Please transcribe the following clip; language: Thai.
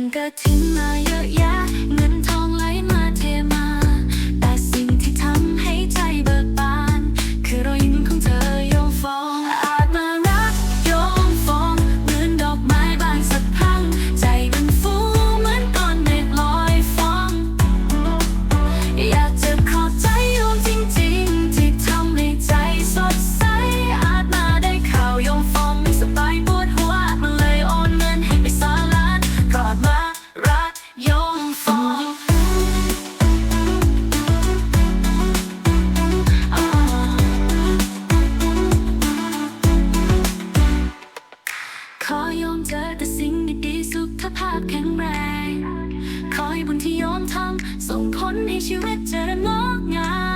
งก็ทิ้งมาเยอะแยะ ขอยอมเจอแต่สิ่งดีๆสุขภาพแข็งแรงคอยบุญที่ยอมทำส่งผลให้ชีวิตเจริญงอกงาม